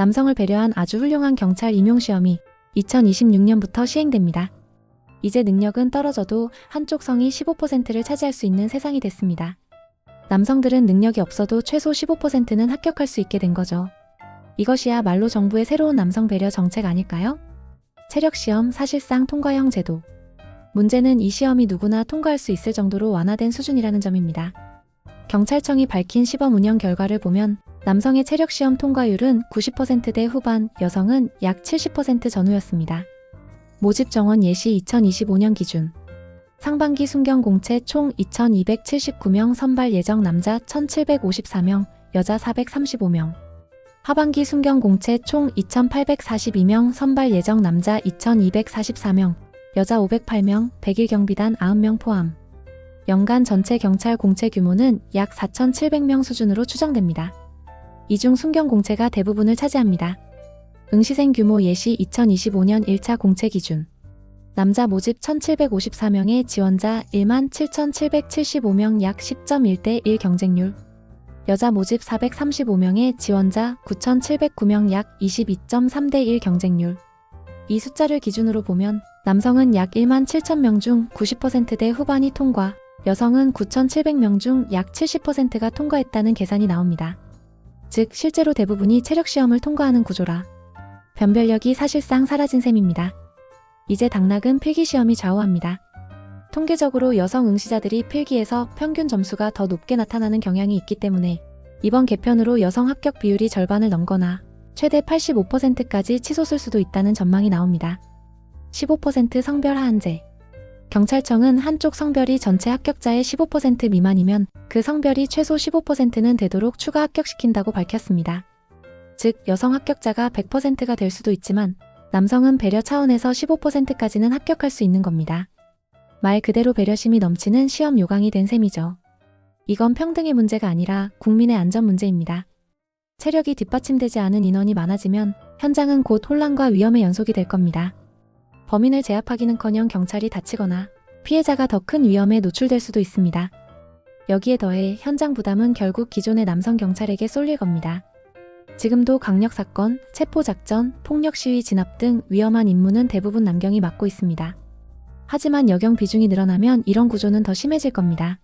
남성을 배려한 아주 훌륭한 경찰 임용시험이 2026년부터 시행됩니다. 이제 능력은 떨어져도 한쪽 성이 15%를 차지할 수 있는 세상이 됐습니다. 남성들은 능력이 없어도 최소 15%는 합격할 수 있게 된 거죠. 이것이야말로 정부의 새로운 남성 배려 정책 아닐까요? 체력 시험 사실상 통과형 제도. 문제는 이 시험이 누구나 통과할 수 있을 정도로 완화된 수준이라는 점입니다. 경찰청이 밝힌 시범 운영 결과를 보면 남성의 체력 시험 통과율은 90%대 후반, 여성은 약 70% 전후였습니다. 모집 정원 예시 2025년 기준. 상반기 순경 공채 총 2,279명 선발 예정 남자 1,754명, 여자 435명. 하반기 순경 공채 총 2,842명 선발 예정 남자 2,244명, 여자 508명, 100일 경비단 90명 포함. 연간 전체 경찰 공채 규모는 약 4,700명 수준으로 추정됩니다. 이중 순경 공채가 대부분을 차지합니다. 응시생 규모 예시 2025년 1차 공채 기준. 남자 모집 1,754명의 지원자 17,775명 약 10.1대 1 경쟁률. 여자 모집 435명의 지원자 9,709명 약 22.3대 1 경쟁률. 이 숫자를 기준으로 보면 남성은 약 1만 7천명 중 90%대 후반이 통과, 여성은 9,700명 중 약 70%가 통과했다는 계산이 나옵니다. 즉, 실제로 대부분이 체력 시험을 통과하는 구조라 변별력이 사실상 사라진 셈입니다. 이제 당락은 필기 시험이 좌우합니다. 통계적으로 여성 응시자들이 필기에서 평균 점수가 더 높게 나타나는 경향이 있기 때문에 이번 개편으로 여성 합격 비율이 절반을 넘거나 최대 85%까지 치솟을 수도 있다는 전망이 나옵니다. 15% 성별 하한제. 경찰청은 한쪽 성별이 전체 합격자의 15% 미만이면 그 성별이 최소 15%는 되도록 추가 합격시킨다고 밝혔습니다. 즉, 여성 합격자가 100%가 될 수도 있지만 남성은 배려 차원에서 15%까지는 합격할 수 있는 겁니다. 말 그대로 배려심이 넘치는 시험 요강이 된 셈이죠. 이건 평등의 문제가 아니라 국민의 안전 문제입니다. 체력이 뒷받침되지 않은 인원이 많아지면 현장은 곧 혼란과 위험의 연속이 될 겁니다. 범인을 제압하기는커녕 경찰이 다치거나 피해자가 더 큰 위험에 노출될 수도 있습니다. 여기에 더해 현장 부담은 결국 기존의 남성 경찰에게 쏠릴 겁니다. 지금도 강력 사건, 체포 작전, 폭력 시위 진압 등 위험한 임무는 대부분 남경이 맡고 있습니다. 하지만 여경 비중이 늘어나면 이런 구조는 더 심해질 겁니다.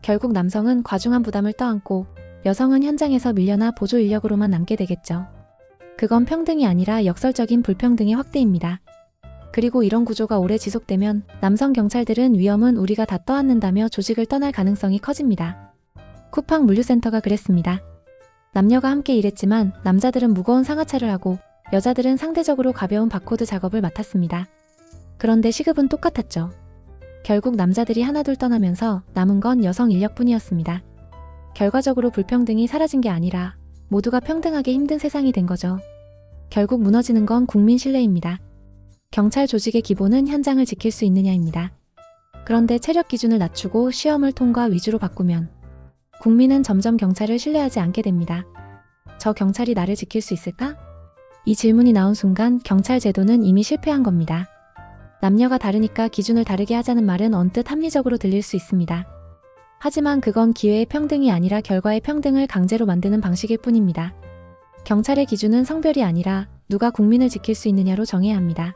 결국 남성은 과중한 부담을 떠안고 여성은 현장에서 밀려나 보조 인력으로만 남게 되겠죠. 그건 평등이 아니라 역설적인 불평등의 확대입니다. 그리고 이런 구조가 오래 지속되면 남성 경찰들은 위험은 우리가 다 떠안는다며 조직을 떠날 가능성이 커집니다. 쿠팡 물류센터가 그랬습니다. 남녀가 함께 일했지만 남자들은 무거운 상하차를 하고 여자들은 상대적으로 가벼운 바코드 작업을 맡았습니다. 그런데 시급은 똑같았죠. 결국 남자들이 하나둘 떠나면서 남은 건 여성 인력뿐이었습니다. 결과적으로 불평등이 사라진 게 아니라 모두가 평등하게 힘든 세상이 된 거죠. 결국 무너지는 건 국민 신뢰입니다. 경찰 조직의 기본은 현장을 지킬 수 있느냐입니다. 그런데 체력 기준을 낮추고 시험을 통과 위주로 바꾸면 국민은 점점 경찰을 신뢰하지 않게 됩니다. 저 경찰이 나를 지킬 수 있을까? 이 질문이 나온 순간 경찰 제도는 이미 실패한 겁니다. 남녀가 다르니까 기준을 다르게 하자는 말은 언뜻 합리적으로 들릴 수 있습니다. 하지만 그건 기회의 평등이 아니라 결과의 평등을 강제로 만드는 방식일 뿐입니다. 경찰의 기준은 성별이 아니라 누가 국민을 지킬 수 있느냐로 정해야 합니다.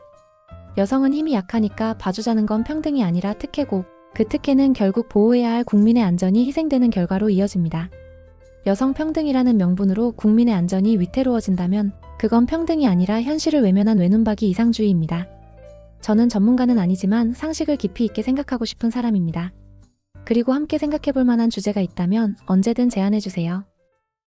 여성은 힘이 약하니까 봐주자는 건 평등이 아니라 특혜고 그 특혜는 결국 보호해야 할 국민의 안전이 희생되는 결과로 이어집니다. 여성 평등이라는 명분으로 국민의 안전이 위태로워진다면 그건 평등이 아니라 현실을 외면한 외눈박이 이상주의입니다. 저는 전문가는 아니지만 상식을 깊이 있게 생각하고 싶은 사람입니다. 그리고 함께 생각해 볼 만한 주제가 있다면 언제든 제안해 주세요.